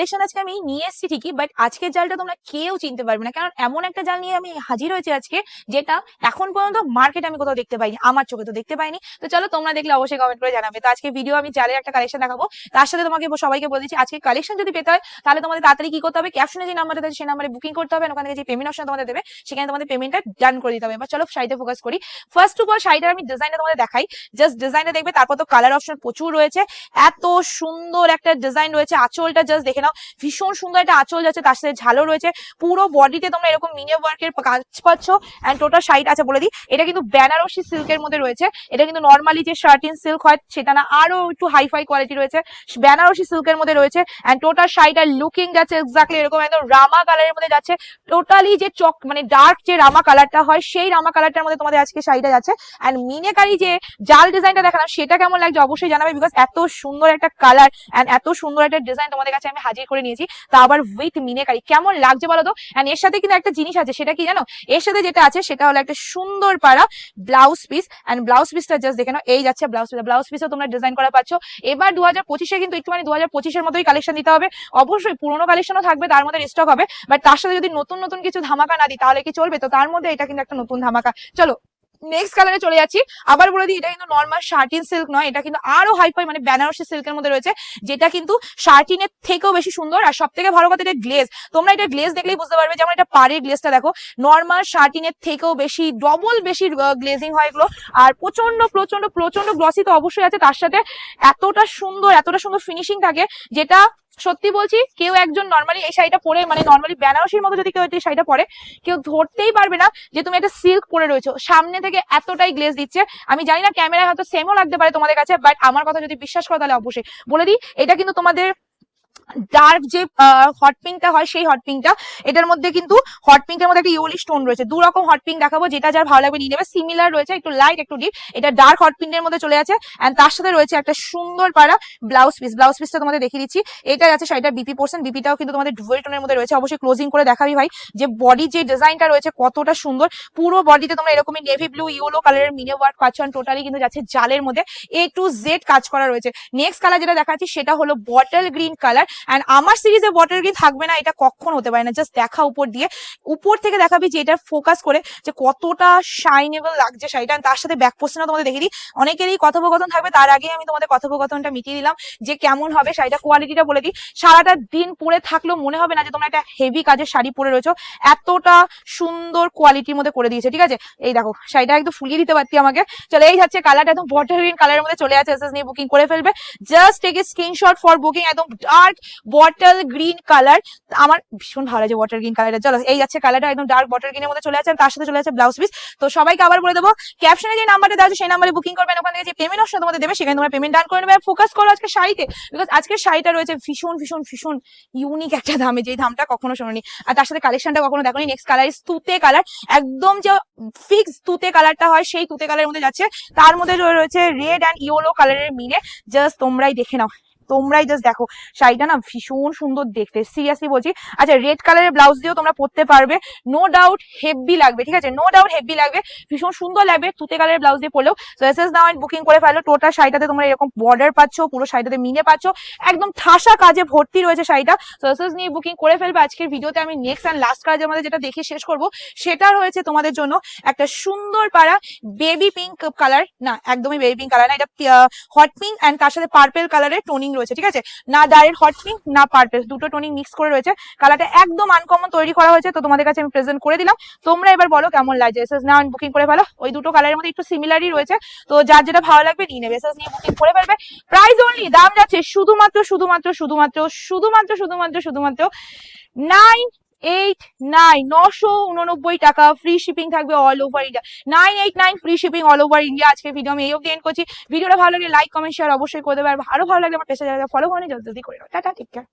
Collection আজকে আমি নিয়ে এসেছি ঠিকই বাট আজকের জালটা তোমরা কেউ চিনতে পারবে না। কারণ এমন একটা জাল নিয়ে আমি হাজির হয়েছি আজকে, যেটা এখন পর্যন্ত মার্কেট আমি কোথাও দেখতে পাইনি, আমার চোখে তো দেখতে পাইনি। তো চলো তোমরা দেখলে অবশ্যই কমেন্ট করে জানাবে। তো আজকে ভিডিও আমি জালের একটা কালেকশন দেখাবো। তার সাথে তোমাকে সবাইকে বলে দিচ্ছি, আজকে কালেকশন যদি পেতে হয়, তাহলে তোমাদের তাড়াতাড়ি কি করতে হবে? ক্যাপশনে যে নাম্বারটা আছে সেই নাম্বারে বুকিং করতে হবে ওখান থেকে যে পেমেন্ট অপশন তোমাদের দেবে, সেখানে তোমাদের পেমেন্টটা ডান করে দিতে হবে। এবার চলো শাড়িতে ফোকাস করি। ফার্স্ট অফ অল শাড়িটার আমি ডিজাইনটা তোমাদের দেখাই। জাস্ট ডিজাইনটা দেখবে, তারপর তো কালার অপশন প্রচুর রয়েছে। এত সুন্দর একটা ডিজাইন রয়েছে। আঁচলটা জাস্ট দেখে নাও। ভীষণ সুন্দর একটা আঁচল যাচ্ছে, তার সাথে ঝালও রয়েছে। পুরো বডিতে তোমরা এরকম মিনে ওয়ার্কের কাজ পাচ্ছ। অ্যান্ড টোটাল শাড়িটা আছে বলে দিই। এটা কিন্তু বেনারসি সিল্কের মধ্যে রয়েছে। এটা কিন্তু নর্মালি যে শার্টিন সিল্ক হয়, সেটা না, আরও একটু হাইফাই কোয়ালিটি রয়েছে। বেনারসি সিল্কের মধ্যে রয়েছে। অ্যান্ড টোটাল শাড়িটার লুকিং যাচ্ছে এক্স্যাক্টলি এরকম একদম রামা কালারের মধ্যে যাচ্ছে। টোটালি যে চক মানে ডার্ক যে রামা কালারটা হয়, সেই রামা কালারটার মধ্যে তোমাদের আজকে শাড়িটা যাচ্ছে। অ্যান্ড মিনেকারি যে জাল ডিজাইনটা দেখালাম, সেটা কেমন লাগছে অবশ্যই জানাবে বিকজ এত সুন্দর একটা কালার অ্যান্ড এত সুন্দর একটা ডিজাইন তোমাদের কাছে আমি হাজির করে নিয়েছি। তা আবার উইথ মিনেকারি কেমন লাগছে বলো তো এর সাথে কিন্তু একটা জিনিস আছে, সেটা কি জানো? এর সাথে যেটা আছে, সেটা হলো একটা সুন্দর পাড়া ব্লাউজ পিস অ্যান্ড ব্লাউজ পিসটা জাস্ট দেখে নাও, এই যাচ্ছে ব্লাউজ পিস ব্লাউজ পিসও তোমরা ডিজাইন করা পাচ্ছ। এবার দু হাজার পঁচিশে কিন্তু একটু মানে দু হাজার পঁচিশের মতোই কালেকশন দিতে হবে। অবশ্যই পুরোনো কালেকশনও থাকবে, তার মধ্যে স্টক হবে। বাট তার সাথে যদি নতুন নতুন কিছু ধামাকা না দিই, তাহলে কি চলবে? তো তার মধ্যে এটা কিন্তু একটা নতুন ধামাকা। চলো নেক্সট কালারে চলে যাচ্ছি। আবার বলে দিই, এটা কিন্তু নর্মাল শার্টিন সিল্ক নয়, এটা কিন্তু আরও হাইফাই মানে বেনারসি সিল্কের মধ্যে রয়েছে, যেটা কিন্তু শার্টিনের থেকেও বেশি সুন্দর আর সব থেকে ভালো কথা এটা গ্লেজ তোমরা এটা গ্লেজ দেখলেই বুঝতে পারবে যেমন এটা পাড়ের গ্লেজটা দেখো নর্মাল শার্টিনের থেকেও বেশি ডবল বেশি গ্লেজিং হয় এগুলো। আর প্রচণ্ড প্রচণ্ড প্রচণ্ড গ্লসি তো অবশ্যই আছে, তার সাথে এতটা সুন্দর এতটা সুন্দর ফিনিশিং থাকে, যেটা সত্যি বলছি, কেউ একজন নর্মালি এই শাড়িটা পরে মানে নর্মালি বেনারসির মতো যদি কেউ এই শাড়িটা পরে, কেউ ধরতেই পারবে না যে তুমি একটা সিল্ক পরে রয়েছো। সামনে থেকে এতটাই গ্লেজ দিচ্ছে। আমি জানি না ক্যামেরায় হয়তো সেমও লাগতে পারে তোমাদের কাছে বাট আমার কথা যদি বিশ্বাস করো তাহলে অবশ্যই। বলে দিই, এটা কিন্তু তোমাদের ডার্ক যে হট পিঙ্কটা হয়, সেই হট পিঙ্কটা এটার মধ্যে কিন্তু হট পিঙ্কের মধ্যে একটা ইউলি স্টোন রয়েছে। দু রকম হট পিঙ্ক দেখাবো, যেটা যার ভালো লাগবে নিয়ে নেবে। সিমিলার রয়েছে, একটু লাইট একটু ডিপ এটা ডার্ক হট পিঙ্কের মধ্যে চলে আছে। এন্ড তার সাথে রয়েছে একটা সুন্দর পাড়া ব্লাউজ পিস ব্লাউজ পিসটা তোমাদের দেখিয়ে দিচ্ছি। এটা আছে শাড়িটা বিপি পোর্শন বিপিটাও কিন্তু তোমাদের ডুয়েল টোনের মধ্যে রয়েছে। অবশ্যই ক্লোজিং করে দেখাবি ভাই, যে বডি যে ডিজাইনটা রয়েছে কতটা সুন্দর। পুরো বডিতে তোমরা এরকমই নেভি ব্লু ইউলো কালারের মিনে ওয়ার্ক পাচ্ছ টোটালি কিন্তু যাচ্ছে জালের মধ্যে। এ টু জেড কাজ করা রয়েছে। নেক্সট কালার যেটা দেখাচ্ছি, সেটা হলো বটল গ্রিন কালার অ্যান্ড আমার সিরিজে বটল গ্রিন থাকবে না, এটা কখন হতে পারে না। জাস্ট দেখা উপর দিয়ে, উপর থেকে দেখাবি যে এটা ফোকাস করে যে কতটা শাইনেবল লাগছে শাড়িটা। তার সাথে ব্যাক পোস্টটা তোমাদের দেখে দিই। অনেকেরই কথোপকথন থাকবে, তার আগে আমি তোমাদের কথোপকথনটা মিটিয়ে দিলাম যে কেমন হবে শাড়িটা কোয়ালিটিটা বলে দিই। সারাটা দিন পরে থাকলেও মনে হবে না যে তোমরা একটা হেভি কাজের শাড়ি পরে রয়েছো। এতটা সুন্দর কোয়ালিটির মধ্যে করে দিয়েছে, ঠিক আছে? এই দেখো, শাড়িটা একদম ফুলিয়ে দিতে পারতি আমাকে। চলে, এই যাচ্ছে কালারটা একদম বটল গ্রিন কালারের মধ্যে চলে আছে এসএস নিয়ে বুকিং করে ফেলবে। Just take a screenshot for booking একদম ডার্ক বটল গ্রিন কালার আমার ভীষণ ভালো লাগে ওয়াটার গ্রিন কালারটা চলো, এই যাচ্ছে কালারটা একদম ডার্ক বটল গ্রিনের মধ্যে চলে আছে তার সাথে চলে আছে ব্লাউজ পিস তো সবাইকে আবার বলে দেবো ক্যাপশনে যে নাম্বারটা দেওয়া আছে, সেই নাম্বারে বুকিং করবেন। ওখান থেকে যে পেমেন্ট অপশন তোমাদের দেবে, সেখানে তোমরা পেমেন্ট ডান করে নেবে। ফোকাস করো আজকে শাড়িতে বিকজ আজকের শাড়িটা রয়েছে ভীষণ ভীষণ ভীষণ ইউনিক একটা দামে। যেই দামটা কখনো শোনোনি। আর তার সাথে কালেকশনটা কখনো দেখোনি। নেক্সট কালার ইস তুতে কালার একদম যে ফিক্স তুতে কালারটা হয়, সেই তুতে কালারের মধ্যে যাচ্ছে। তার মধ্যে রয়েছে রেড অ্যান্ড ইয়েলো কালারের মিলে। জাস্ট তোমরাই দেখে নাও। তোমরাই জাস্ট দেখো। শাড়িটা না ভীষণ সুন্দর দেখতে। সিরিয়াসলি বলছি। আচ্ছা রেড কালারের ব্লাউজ দিয়েও তোমরা পরতে পারবে। নো ডাউট হেভি লাগবে, ঠিক আছে? নো ডাউট হেভি লাগবে। ভীষণ সুন্দর লাগবে তুতে কালারের ব্লাউজ দিয়ে পরলেও। এস বুকিং করে ফেলো। টোটাল শাড়িটাতে তোমরা এরকম বর্ডার পাচ্ছ, পুরো শাড়িটাতে মিনে পাচ্ছ। একদম ঠাসা কাজে ভর্তি রয়েছে শাড়িটা। এস নিয়ে বুকিং করে ফেলবে। আজকের ভিডিওতে আমি নেক্সট অ্যান্ড লাস্ট কাজের আমাদের যেটা দেখে শেষ করব, সেটা রয়েছে তোমাদের জন্য একটা সুন্দর পাড়া বেবি পিঙ্ক কালার না, একদমই বেবি পিঙ্ক কালার না, এটা হট পিঙ্ক অ্যান্ড তার সাথে পার্পেল কালারের টোনিং রয়েছে, ঠিক আছে? না ডাইরেক্ট হট পিঙ্ক না পার্পেল দুটো টোনিং মিক্স করে রয়েছে। কালারটা একদম আনকমন তৈরি করা হয়েছে, তো তোমাদের কাছে আমি প্রেজেন্ট করে দিলাম। তোমরা এবার বলো কেমন লাগছে? এসএস নাও বুকিং করে ফেলো। ওই দুটো কালারের মধ্যে একটু সিমিলারই রয়েছে। তো যার যেটা ভালো লাগবে নিয়ে নেবে। এসএস নিয়ে বুকিং করে ফেলবে। প্রাইস অনলি দাম যাচ্ছে শুধুমাত্র শুধুমাত্র শুধুমাত্র শুধুমাত্র শুধুমাত্র শুধুমাত্র নাইন এইট নাইন নশো উননব্বই টাকা ফ্রি শিপিং থাকবে all over India nine eight nine free shipping all over India আজকে ভিডিও আমি এই অব্দি এন্ড করছি ভিডিওটা ভালো লাগে লাইক কমেন্ট শেয়ার অবশ্যই করে দেবে। আর আরও ভালো লাগে আমার পেশা ফলো করে জলদি করে টাটা টেক কেয়ার